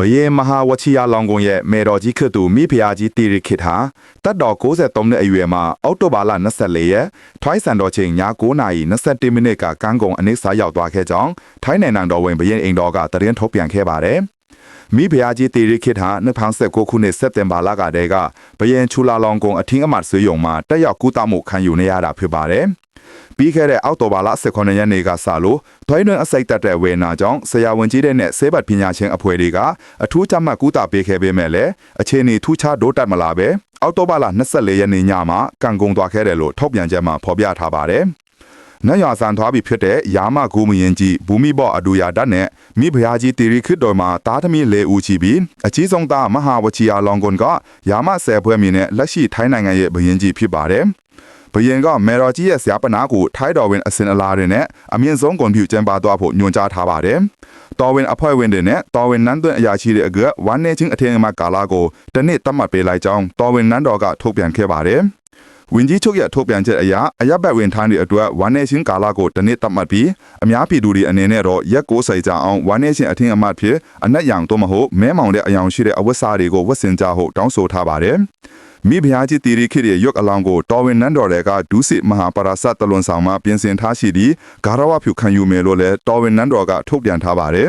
ဘယေမဟာဝချီယာလောင်ကွန်ရဲ့မေတော်ကြီးခစ်သူမိဖုရားကြီးတီရီခစ်ဟာတက်တော်63နှစ်အရွယ်မှာအောက်တိုဘာလ24ရက်ထိုင်းစံတော်ချိန်ည9:21မိနစ်ကကန်းကုံအနည်းစားရောက်သွားခဲ့ကြောင်းထိုင်းနိုင်ငံတော်ဝင်ဘရင်အိမ်တော်ကသတင်းထုတ်ပြန်ခဲ့ပါတယ်။မိဖုရားကြီးတီရီခစ်ဟာ2019ခုနှစ်စက်တင်ဘာလကတည်းကဘရင်ချူလာလောင်ကွန်အထင်းအမတ်ဆွေးရုံမှာတက်ရောက်ကူးတမှုခံယူနေရတာဖြစ်ပါတယ်။ ပြီးခဲ့တဲ့အောက်တိုဘာလ18ရက်နေ့ကစလို့ထွိုင်းတွင်အစိတ်တက်တဲ့ဝေနာကြောင့်ဆရာဝန်ကြီးတဲ့နဲ့ဆေးဘတ်ပညာရှင်အဖွဲ့တွေကအထူးကြမှတ်ကူတာပေးခဲ့ပေမဲ့လည်းအခြေအနေထူးခြားဒိုးတက်မလာပဲအောက်တိုဘာလ24ရက်နေ့ညမှာကံကုန်သွားခဲ့တယ်လို့ထုတ်ပြန်ချက်မှာဖော်ပြထားပါတယ်။နတ်ရွာဆန်သွားပြီဖြစ်တဲ့ရာမဂူမရင်ကြီးဘူမိဘော့အဒူယာဒတ်နဲ့မိဖုရားကြီးတီရီခစ်တော်မှာတားသမီလေးဦးချီပြီးအကြီးဆုံးသားမဟာဝချီယာလောင်ကွန်ကရာမဆယ်ဖွဲမီနဲ့လက်ရှိထိုင်းနိုင်ငံရဲ့ဘရင်ကြီးဖြစ်ပါတယ်။ ဘယင်ကမေရော်ကြီးရဲ့ဇာပနာကိုထိုင်းတော်ဝင်အစင်အလာတွေနဲ့အမြင့်ဆုံးကွန်ပျူကျင်းပသွားဖို့ညွှန်ကြားထားပါတယ်။တော်ဝင်အဖွဲ့ဝင်တွေနဲ့တော်ဝင်နန်းသွင်းအရာရှိတွေအကဝမ်းနေချင်းအထင်အမှတ်ကာလာကိုတနေ့တတ်မှတ်ပေးလိုက်ကြောင်းတော်ဝင်နန်းတော်ကထုတ်ပြန်ခဲ့ပါတယ်။ဝင်ကြီးချုပ်ရဲ့ထုတ်ပြန်ချက်အရအရက်ဘတ်ဝင်ထမ်းတွေအတွက်ဝမ်းနေချင်းကာလာကိုတနေ့တတ်မှတ်ပြီးအများပြည်သူတွေအနေနဲ့တော့ရက်60ကြာအောင်ဝမ်းနေချင်းအထင်အမှတ်ဖြစ်အနက်ရောင်တော့မဟုတ်မဲမောင်တဲ့အယောင်ရှိတဲ့အဝတ်စားတွေကိုဝတ်ဆင်ကြဖို့တောင်းဆိုထားပါတယ်။ မိဖုရားကြီးတီရီခိရဲ့ရွက်အလောင်းကိုတော်ဝင်နန်းတော်တွေကဒုစစ်မဟာပရာစတ်တလွန်ဆောင်မှာပြင်ဆင်ထားရှိပြီးဂါရဝဖြူခံယူမယ်လို့လည်းတော်ဝင်နန်းတော်ကထုတ်ပြန်ထားပါတယ်